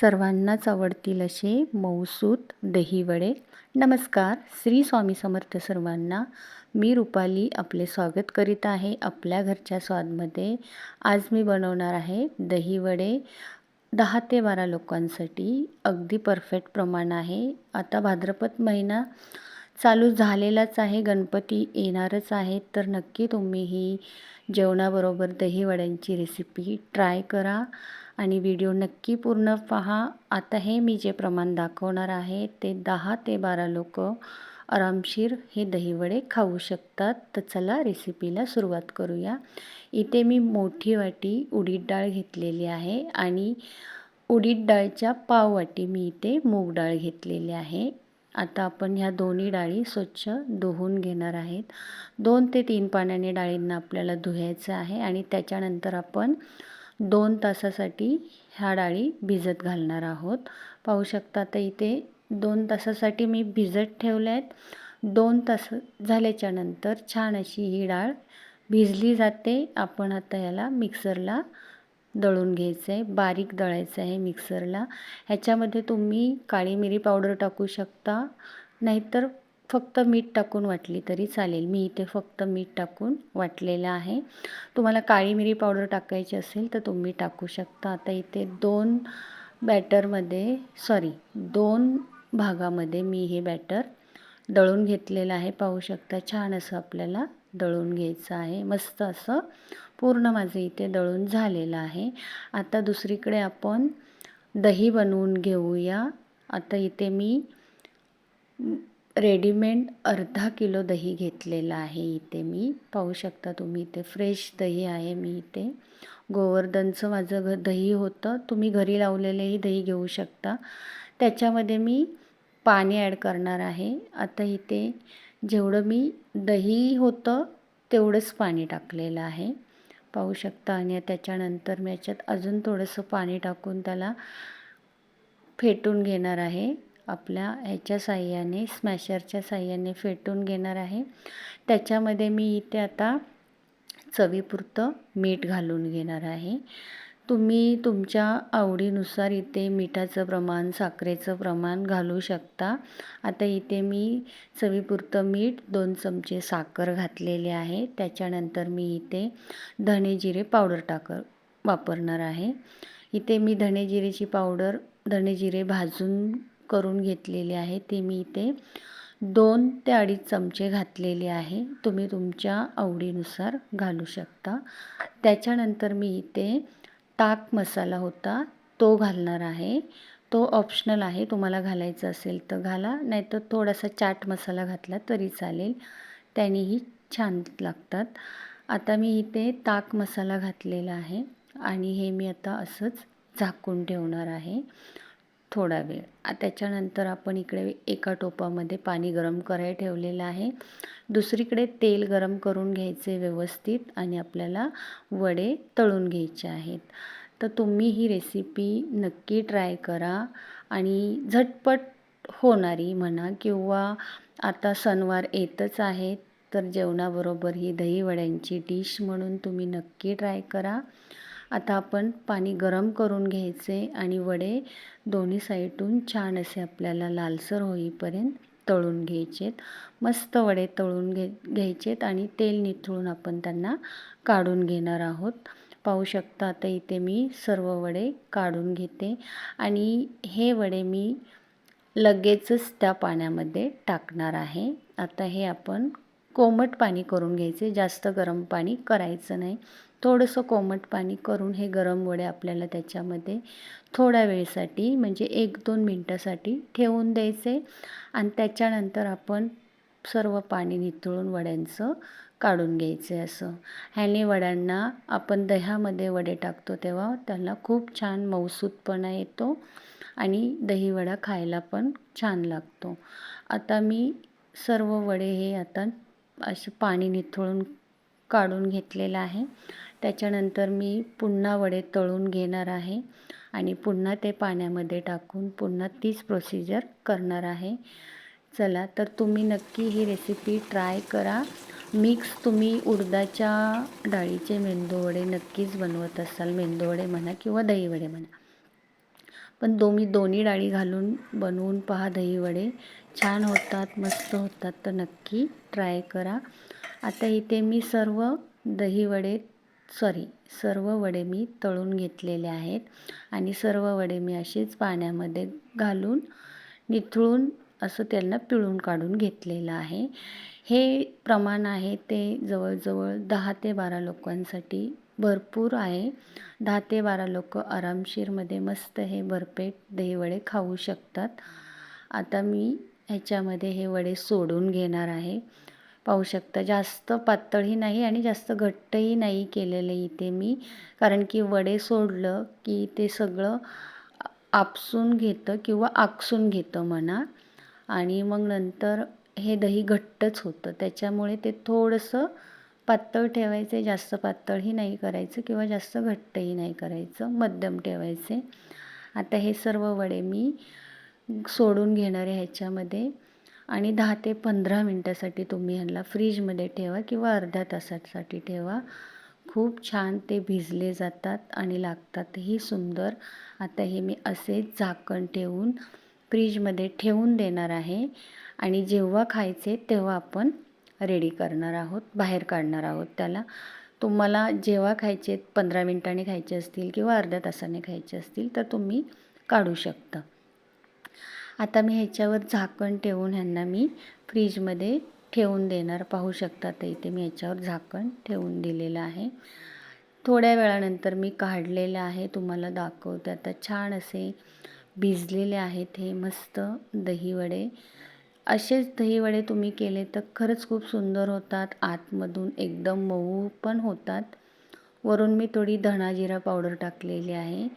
सर्वांनाच आवडतील असे मऊसूत दहीवडे. नमस्कार श्री स्वामी समर्थ सर्वांना. मी रुपाली आपले स्वागत करीत आहे आपल्या घरच्या स्वादमध्ये. आज मी बनवणार आहे दहीवडे. दहा ते बारा लोकांसाठी अगदी परफेक्ट प्रमाण आहे. आता भाद्रपद महिना चालू झालेलाच आहे. गणपती येणारच आहेत तर नक्की तुम्ही ही जेवणाबरोबर दहीवड्यांची रेसिपी ट्राय करा. आणि व्हिडिओ नक्की पूर्ण पहा. आता हे मी जे प्रमाण दाखवणार आहे ते दहा ते बारा लोक आरामशीर हे दहीवडे खाऊ शकतात. तर चला रेसिपीला सुरुवात करूया. इथे मी मोठी वाटी उडीद डाळ घेतलेली आहे आणि उडीद डाळच्या पाव वाटी मी इथे मूग डाळ घेतलेली आहे. आता आपण ह्या दोन्ही डाळी स्वच्छ धुवून घेणार आहेत. दोन ते तीन पाण्याने डाळींना आपल्याला धुवायचं आहे आणि त्याच्यानंतर आपण दोन तासासाठी ह्या डाळी भिजत घालणार आहोत. पाहू शकता तर इथे दोन तासासाठी मी भिजत ठेवल्या आहेत. दोन तास झाल्याच्यानंतर छान अशी ही डाळ भिजली जाते. आपण आता याला मिक्सरला दळून घ्यायचं आहे बारीक दळायचं आहे मिक्सरला. ह्याच्यामध्ये तुम्ही काळी मिरी पावडर टाकू शकता. नाहीतर फक्त मीठ टाकून वाटली तरी चालेल. मी इथे फक्त मीठ टाकून वाटलेलं आहे. तुम्हाला काळी मिरी पावडर टाकायची असेल तर तुम्ही टाकू शकता. आता इथे दोन बॅटरमध्ये सॉरी दोन भागामध्ये मी हे बॅटर दळून घेतलेलं आहे. पाहू शकता छान असं आपल्याला दळून घ्यायचं आहे. मस्त असं पूर्ण माझं इथे दळून झालेलं आहे. आता दुसरीकडे आपण दही बनवून घेऊया. आता इथे मी रेडीमेड अर्धा किलो दही घेतलेलं आहे इथे मी. पाहू शकता तुम्ही इथे फ्रेश दही आहे मी इथे. गोवर्धनचं माझं घ दही होतं. तुम्ही घरी लावलेलेही दही घेऊ शकता. त्याच्यामध्ये मी पाणी ॲड करणार आहे. आता इथे जेवढं मी दही होतं तेवढंच पाणी टाकलेलं आहे. पाहू शकता आणि त्याच्यानंतर मी याच्यात अजून थोडंसं पाणी टाकून त्याला फेटून घेणार आहे. आपल्या ह्याच्या साह्याने स्मॅशरच्या साह्याने फेटून घेणार आहे. त्याच्यामध्ये मी इथे आता चवीपुरतं मीठ घालून घेणार आहे. तुम्ही तुमच्या आवडीनुसार इथे मिठाचं प्रमाण साखरेचं प्रमाण घालू शकता. आता इथे मी चवीपुरतं मीठ दोन चमचे साखर घातलेले आहे. त्याच्यानंतर मी इथे धणे जिरे पावडर टाक वापरणार आहे. इथे मी धणे जिरेची पावडर धणे जिरे भाजून करून घेतलेले आहे. ते मी इथे दोन ते अडीच चमचे घातलेले आहे. तुम्ही तुमच्या आवडीनुसार घालू शकता. त्याच्यानंतर मी इथे ताक मसाला होता तो घालणार आहे. तो ऑप्शनल आहे. तुम्हाला घालायचा असेल तर घाला. नाहीतर थोडासा चाट मसाला घातला तरी चालेल. त्यानेही छान लागतात. आता मी इथे ताक मसाला घातलेला आहे. आणि हे मी आता असंच झाकून ठेवणार आहे. थोडा वेळ. त्याच्यानंतर आपण इकडे एका टोपामध्ये पाणी गरम करायला ठेवलेलं आहे. दुसरीकडे तेल गरम करून घ्यायचे व्यवस्थित आणि आपल्याला वडे तळून घ्यायचे आहेत. तर तुम्ही ही रेसिपी नक्की ट्राय करा आणि झटपट होणारी म्हणा किंवा आता सणवार येतच आहेत तर जेवणाबरोबर ही दहीवड्यांची डिश म्हणून तुम्ही नक्की ट्राय करा. आता आपण पाणी गरम करून घ्यायचे आणि वडे दोन्ही साईडून छान असे आपल्याला लालसर होईपर्यंत तळून घ्यायचेत. मस्त वडे तळून घे घ्यायचेत आणि तेल निथळून आपण त्यांना काढून घेणार आहोत. पाहू शकता आता इथे मी सर्व वडे काढून घेते आणि हे वडे मी लगेचच त्या पाण्यामध्ये टाकणार आहे. आता हे आपण कोमट पाणी करून घ्यायचे जास्त गरम पाणी करायचं नाही. थोडंसं कोमट पाणी करून हे गरम वडे आपल्याला त्याच्यामध्ये थोड्या वेळेसाठी म्हणजे एक दोन मिनटासाठी ठेवून द्यायचे. आणि त्याच्यानंतर आपण सर्व पाणी निथळून वड्यांचं काढून घ्यायचे असं. ह्याने वड्यांना आपण दह्यामध्ये वडे टाकतो तेव्हा त्याला खूप छान मौसूदपणा येतो आणि दहीवडा खायला पण छान लागतो. आता मी सर्व वडे हे आता असे पाणी निथळून काढून घेतलेलं आहे. त्याच्यानंतर मी पुन्हा वडे तळून घेणार आहे आणि पुन्हा ते पाण्यामध्ये टाकून पुन्हा तीच प्रोसिजर करणार आहे. चला तर तुम्ही नक्की ही रेसिपी ट्राय करा. मिक्स तुम्ही उडदाच्या डाळीचे मेंदूवडे नक्कीच बनवत असाल. मेंदूवडे म्हणा किंवा दहीवडे म्हणा. पण दो मी दोन्ही डाळी घालून बनवून पहा दहीवडे छान होतात मस्त होतात तर नक्की ट्राय करा. आता इथे मी सर्व दहीवडे सॉरी सर्व वडे मी तळून घेतलेले आहेत आणि सर्व वडे मी असेच पाण्यामध्ये घालून निथळून असं त्यांना पिळून काढून घेतलेलं आहे. हे प्रमाण आहे ते जवळजवळ दहा ते बारा लोकांसाठी भरपूर आहे. दहा ते बारा लोक आरामशीरमध्ये मस्त हे भरपेट दहीवडे खाऊ शकतात. आता मी ह्याच्यामध्ये हे वडे सोडून घेणार आहे. पाहू शकता. जास्त पातळही नाही आणि जास्त घट्टही नाही केलेलं इथे मी. कारण की वडे सोडलं की ते सगळं आपसून घेतं किंवा आकसून घेतं म्हणा. आणि मग नंतर हे दही घट्टच होतं. त्याच्यामुळे ते थोडंसं पातळ ठेवायचे जास्त पातळही नाही करायचं किंवा जास्त घट्टही नाही करायचं मध्यम ठेवायचे. आता हे सर्व वडे मी सोडून घेणार आहे ह्याच्यामध्ये. आणि दहा ते पंधरा मिनटासाठी तुम्ही ह्यांना फ्रीजमध्ये ठेवा किंवा अर्ध्या तासासाठी ठेवा. खूप छान ते भिजले जातात आणि लागतातही सुंदर आता हे मी असेच झाकण ठेवून फ्रीजमध्ये ठेवून देणार आहे. आणि जेव्हा खायचे तेव्हा आपण रेडी करणार आहोत बाहेर काढणार आहोत त्याला. तुम्हाला जेव्हा खायचे पंधरा मिनटांनी खायचे असतील किंवा अर्ध्या तासाने खायचे असतील तर तुम्ही काढू शकता. आता मी ह्याच्यावर झाकण ठेवून ह्यांना मी फ्रीजमध्ये ठेवून देणार. पाहू शकता तर इथे मी ह्याच्यावर झाकण ठेवून दिलेलं आहे. थोड्या वेळानंतर मी काढलेलं आहे तुम्हाला दाखवते. आता छान असे भिजलेले आहेत हे मस्त दहीवडे. असेच दहीवडे तुम्ही केले तर खरंच खूप सुंदर होतात. आतमधून एकदम मऊ पण होतात. वरून मी थोडी धणाजिरा पावडर टाकलेली आहे.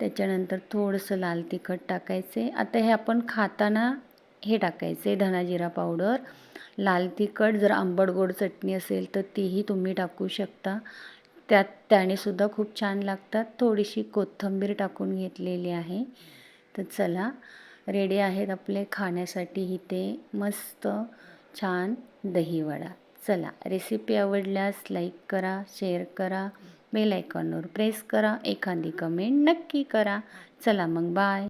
त्याच्यानंतर थोडंसं लाल तिखट टाकायचे. आता हे आपण खाताना हे टाकायचे धनाजिरा पावडर. लाल तिखट जर आंबट गोड चटणी असेल तर तीही तुम्ही टाकू शकता. त्यात त्यानेसुद्धा खूप छान लागतात. थोडीशी कोथिंबीर टाकून घेतलेली आहे. तर चला रेडी आहेत आपले खाण्यासाठी इथे मस्त छान दहीवडा. चला रेसिपी आवडल्यास लाईक करा शेअर करा. बेल आयकॉनवर प्रेस करा. एखादी कमेंट नक्की करा. चला मग बाय